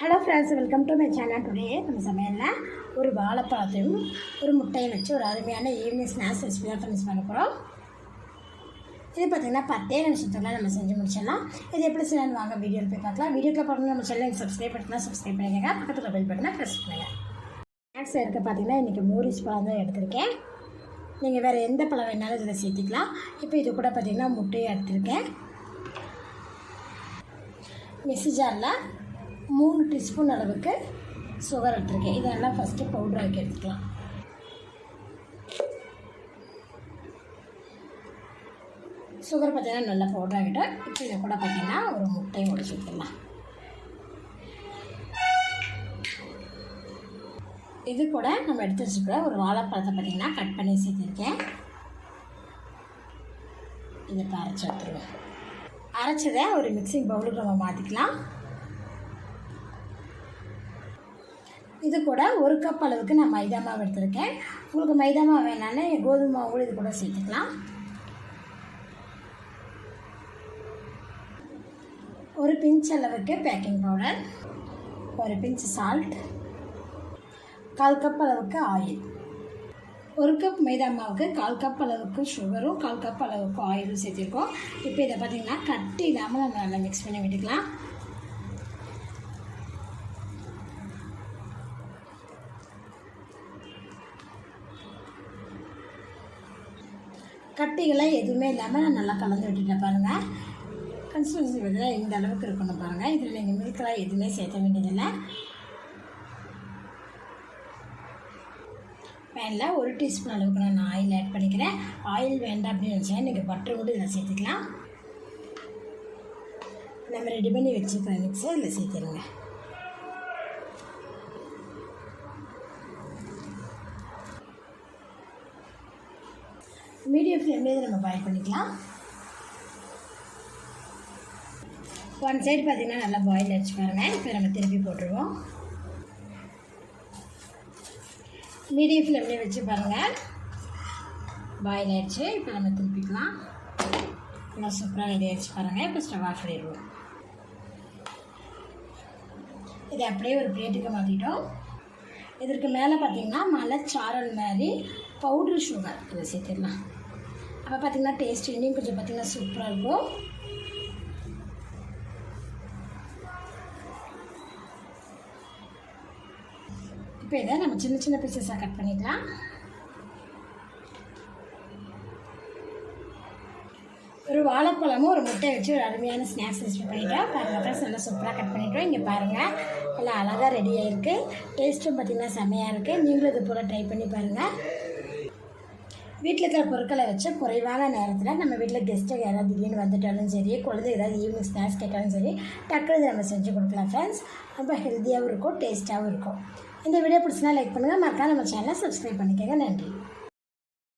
Hello friends welcome to my channel today நம்ம சமையலில் ஒரு வாழைப்பழத்தையும் ஒரு முட்டையும் வச்சு ஒரு அருமையான ஈவினிங் ஸ்நாக்ஸ் ரெசிபி தான் ஃப்ரெண்ட்ஸ் பண்ண போகிறோம் இது பார்த்திங்கன்னா பத்தே நிமிஷத்துல நம்ம செஞ்சு முடிச்சிடலாம். இது எப்படி செய்யணும் வாங்க வீடியோவில் போய் பார்க்கலாம். வீடியோக்குள்ள பார்க்கணும் நம்ம சேனல் சப்ஸ்கிரைப் பண்ணிக்கலாம் சப்ஸ்கிரைப் பண்ணிக்கோங்க. பக்கத்தில் பெல் பட்டனை ப்ரெஸ் பண்ணுங்கள் ஸ்நாக்ஸ் இருக்க பார்த்தீங்கன்னா இன்றைக்கி மூரிஸ் பழம் தான் எடுத்திருக்கேன். நீங்கள் வேறு எந்த பழம் வேணாலும் இதில் சேர்த்துக்கலாம். இப்போ இது கூட பார்த்திங்கன்னா முட்டையும் எடுத்திருக்கேன். மிக்ஸி ஜாரில் மூணு டீஸ்பூன் அளவுக்கு சுகர் எடுத்துருக்கேன் இதெல்லாம் ஃபஸ்ட்டு பவுடர் ஆக்கி எடுத்துக்கலாம். சுகர் பார்த்தீங்கன்னா நல்லா பவுடர் ஆகிட்டோம் இப்போ இதை கூட பார்த்தீங்கன்னா ஒரு முட்டையை உடச்சி ஊற்றிடலாம் இது கூட நம்ம எடுத்து வச்சுக்கிற ஒரு வாழைப்பழத்தை பார்த்தீங்கன்னா கட் பண்ணி சேர்த்துருக்கேன். இதை இப்போ அரைச்சி எடுத்துருவேன். அரைச்சதை ஒரு மிக்சிங் பவுலுக்கு நம்ம மாற்றிக்கலாம் இது கூட ஒரு கப் அளவுக்கு நான் மைதா மாவு எடுத்திருக்கேன். உங்களுக்கு மைதா மாவு வேணான்னு கோதுமை மாவு கூட இது கூட சேர்த்துக்கலாம். ஒரு பிஞ்ச் அளவுக்கு பேக்கிங் பவுடர் ஒரு பிஞ்ச் சால்ட் கால் கப் அளவுக்கு ஆயில் ஒரு கப் மைதா மாவுக்கு கால் கப் அளவுக்கு சுகரும் கால் கப் அளவுக்கு ஆயிலும் சேர்த்திருக்கோம். இப்போ இதை பார்த்திங்கன்னா கட்டி இல்லாமல் நம்ம நல்லா மிக்ஸ் பண்ணி விட்டுக்கலாம். கட்டிகளாக எதுவுமே இல்லாமல் நான் நல்லா கலந்து விட்டுட்டேன் பாருங்கள் கன்சிஸ்டன்சி வந்து இந்த அளவுக்கு இருக்கணும் பாருங்கள் இதில் நீங்கள் மில்கெலாம் எதுவுமே சேர்த்த வேண்டியதில்லை. பேனில் ஒரு டீஸ்பூன் அளவுக்கு நான் ஆயில் ஆட் பண்ணிக்கிறேன். ஆயில் வேண்டாம் அப்படின்னு நினச்சேன் நீங்கள் பட்டர் கூட இதில் சேர்த்துக்கலாம். நம்ம ரெடி பண்ணி வச்சுக்கிற மிக்ஸை இதில் சேர்த்துருங்க. மீடியம் ஃப்ளேம்லேயே நம்ம பாயில் பண்ணிக்கலாம். ஒன் சைடு பார்த்திங்கன்னா நல்லா பாயில் அடிச்சு பாருங்கள் இப்போ நம்ம திருப்பி போட்டுருவோம். மீடியம் ஃப்ளேம்லேயே வச்சு பாருங்கள் பாயில் ஆயிடுச்சு. இப்போ நம்ம திருப்பிக்கலாம். நல்லா சூப்பராக ரெடி ஆயிடுச்சு பாருங்கள் இப்போ ஸ்டவ் ஆஃப் பண்ணிடுவோம். இதை அப்படியே ஒரு பிளேட்டுக்கு மாற்றிட்டோம் இதற்கு மேலே பார்த்தீங்கன்னா மலைச்சாரல் மாதிரி பவுட்ரு சுகர் இதை சேர்த்துடலாம். அப்போ பார்த்தீங்கன்னா டேஸ்ட் இன்னும் கொஞ்சம் பார்த்தீங்கன்னா சூப்பராக இருக்கும். இப்போ இதை நம்ம சின்ன சின்ன பீசஸாக கட் பண்ணிக்கலாம். ஒரு வாழைப்பழமும் ஒரு முட்டை வச்சு ஒரு அருமையான ஸ்நாக்ஸ் ரெசிபி பண்ணிட்டோம். பாருங்கள் ஃப்ரெண்ட்ஸ் நல்லா சூப்பராக கட் பண்ணிட்டோம். இங்கே பாருங்கள் எல்லாம் அழகாக ரெடி ஆகிருக்கு டேஸ்ட்டும் பார்த்திங்கன்னா செம்மையாக இருக்குது நீங்களும் இது போல் ட்ரை பண்ணி பாருங்கள் வீட்டில் இருக்கிற பொருட்களை வச்சு குறைவான நேரத்தில் நம்ம வீட்டில் கெஸ்ட்டு யாராவது திடீர்னு வந்துட்டாலும் சரி குழந்தை ஏதாவது ஈவினிங் ஸ்நாக்ஸ் கேட்டாலும் சரி டக்குனு நம்ம செஞ்சு கொடுக்கலாம் ஃப்ரெண்ட்ஸ் ரொம்ப ஹெல்த்தியாகவும் இருக்கும் டேஸ்ட்டாகவும் இருக்கும். இந்த வீடியோ பிடிச்சினா லைக் பண்ணுங்கள் மறக்காம நம்ம சேனலை சப்ஸ்கிரைப் பண்ணிக்கோங்க. நன்றி.